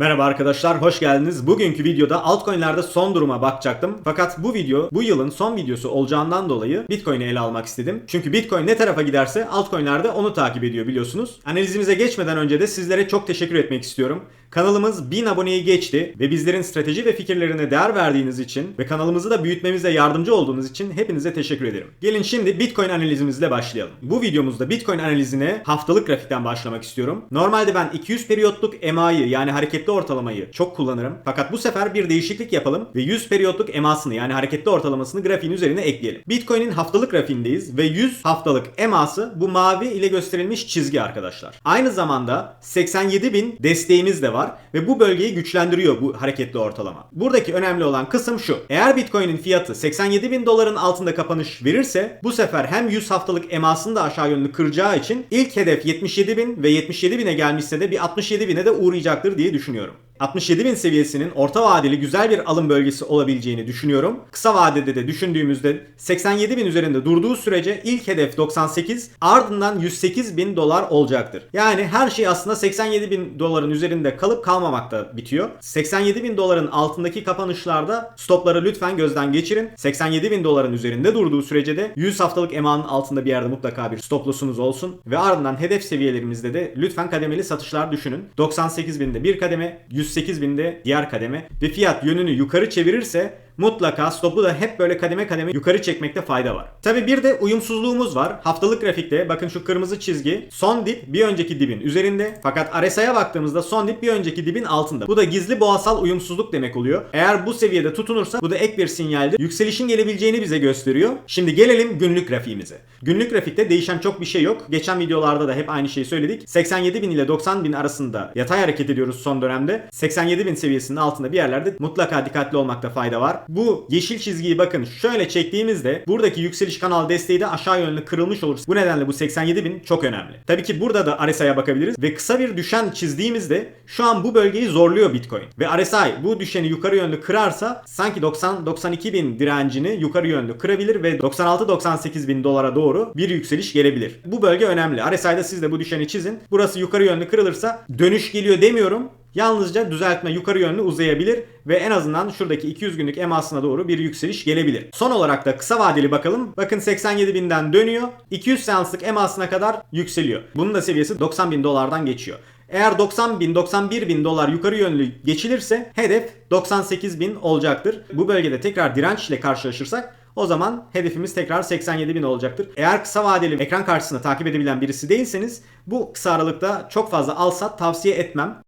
Merhaba arkadaşlar, hoş geldiniz. Bugünkü videoda altcoin'lerde son duruma bakacaktım. Fakat bu video bu yılın son videosu olacağından dolayı Bitcoin'i ele almak istedim. Çünkü Bitcoin ne tarafa giderse altcoin'lerde onu takip ediyor biliyorsunuz. Analizimize geçmeden önce de sizlere çok teşekkür etmek istiyorum. Kanalımız 1000 aboneyi geçti ve bizlerin strateji ve fikirlerine değer verdiğiniz için ve kanalımızı da büyütmemize yardımcı olduğunuz için hepinize teşekkür ederim. Gelin şimdi Bitcoin analizimizle başlayalım. Bu videomuzda Bitcoin analizine haftalık grafikten başlamak istiyorum. Normalde ben 200 periyotluk EMA'yı yani hareketli ortalamayı çok kullanırım. Fakat bu sefer bir değişiklik yapalım ve 100 periyotluk EMA'sını yani hareketli ortalamasını grafiğin üzerine ekleyelim. Bitcoin'in haftalık grafiğindeyiz ve 100 haftalık EMA'sı bu mavi ile gösterilmiş çizgi arkadaşlar. Aynı zamanda 87.000 desteğimiz de var ve bu bölgeyi güçlendiriyor bu hareketli ortalama. Buradaki önemli olan kısım şu. Eğer Bitcoin'in fiyatı 87.000 doların altında kapanış verirse bu sefer hem 100 haftalık EMA'sını da aşağı yönlü kıracağı için ilk hedef 77.000 ve 77.000'e gelmişse de bir 67.000'e de uğrayacaktır diye düşünüyorum. 67.000 seviyesinin orta vadeli güzel bir alım bölgesi olabileceğini düşünüyorum. Kısa vadede de düşündüğümüzde 87.000 üzerinde durduğu sürece ilk hedef 98 ardından 108.000 dolar olacaktır. Yani her şey aslında 87.000 doların üzerinde kalıp kalmamakta bitiyor. 87.000 doların altındaki kapanışlarda stopları lütfen gözden geçirin. 87.000 doların üzerinde durduğu sürece de 100 haftalık emanın altında bir yerde mutlaka bir stop loss'unuz olsun. Ve ardından hedef seviyelerimizde de lütfen kademeli satışlar düşünün. 98.000'de bir kademe, 108.000'de diğer kademe ve fiyat yönünü yukarı çevirirse mutlaka stopu da hep böyle kademe kademe yukarı çekmekte fayda var. Tabi bir de uyumsuzluğumuz var. Haftalık grafikte bakın şu kırmızı çizgi son dip bir önceki dibin üzerinde fakat RSI'ye baktığımızda son dip bir önceki dibin altında. Bu da gizli boğasal uyumsuzluk demek oluyor. Eğer bu seviyede tutunursa bu da ek bir sinyaldir. Yükselişin gelebileceğini bize gösteriyor. Şimdi gelelim günlük grafiğimize. Günlük grafikte değişen çok bir şey yok. Geçen videolarda da hep aynı şeyi söyledik. 87.000 ile 90.000 arasında yatay hareket ediyoruz son dönemde. 87.000 seviyesinin altında bir yerlerde mutlaka dikkatli olmakta fayda var. Bu yeşil çizgiyi bakın şöyle çektiğimizde buradaki yükseliş kanal desteği de aşağı yönlü kırılmış olur. Bu nedenle bu 87.000 çok önemli. Tabii ki burada da RSI'ye bakabiliriz ve kısa bir düşen çizdiğimizde şu an bu bölgeyi zorluyor Bitcoin. Ve RSI bu düşeni yukarı yönlü kırarsa sanki 90-92 bin direncini yukarı yönlü kırabilir ve 96-98 bin dolara doğru bir yükseliş gelebilir. Bu bölge önemli. RSI'de siz de bu düşeni çizin. Burası yukarı yönlü kırılırsa dönüş geliyor demiyorum. Yalnızca düzeltme yukarı yönlü uzayabilir ve en azından şuradaki 200 günlük emasına doğru bir yükseliş gelebilir. Son olarak da kısa vadeli bakalım. Bakın 87 binden dönüyor. 200 seanslık emasına kadar yükseliyor. Bunun da seviyesi 90 bin dolardan geçiyor. Eğer 90 bin 91 bin dolar yukarı yönlü geçilirse hedef 98 bin olacaktır. Bu bölgede tekrar direnç ile karşılaşırsak o zaman hedefimiz tekrar 87 bin olacaktır. Eğer kısa vadeli ekran karşısında takip edebilen birisi değilseniz bu kısa aralıkta çok fazla al sat tavsiye etmem.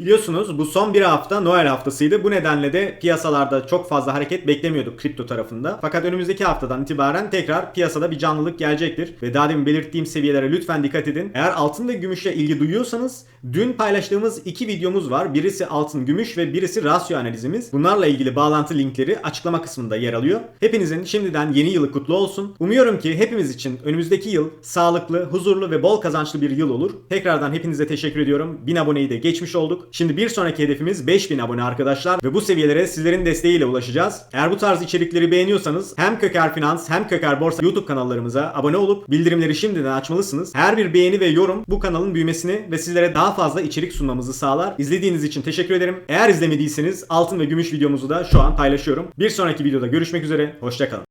Biliyorsunuz bu son bir hafta Noel haftasıydı. Bu nedenle de piyasalarda çok fazla hareket beklemiyorduk kripto tarafında. Fakat önümüzdeki haftadan itibaren tekrar piyasada bir canlılık gelecektir. Ve daha demin belirttiğim seviyelere lütfen dikkat edin. Eğer altın ve gümüşle ilgi duyuyorsanız dün paylaştığımız iki videomuz var. Birisi altın gümüş ve birisi rasyo analizimiz. Bunlarla ilgili bağlantı linkleri açıklama kısmında yer alıyor. Hepinizin şimdiden yeni yılı kutlu olsun. Umuyorum ki hepimiz için önümüzdeki yıl sağlıklı, huzurlu ve bol kazançlı bir yıl olur. Tekrardan hepinize teşekkür ediyorum. 1000 aboneyi de geçmiş olduk. Şimdi bir sonraki hedefimiz 5000 abone arkadaşlar ve bu seviyelere sizlerin desteğiyle ulaşacağız. Eğer bu tarz içerikleri beğeniyorsanız hem Köker Finans hem Köker Borsa YouTube kanallarımıza abone olup bildirimleri şimdiden açmalısınız. Her bir beğeni ve yorum bu kanalın büyümesini ve sizlere daha fazla içerik sunmamızı sağlar. İzlediğiniz için teşekkür ederim. Eğer izlemediyseniz altın ve gümüş videomuzu da şu an paylaşıyorum. Bir sonraki videoda görüşmek üzere. Hoşçakalın.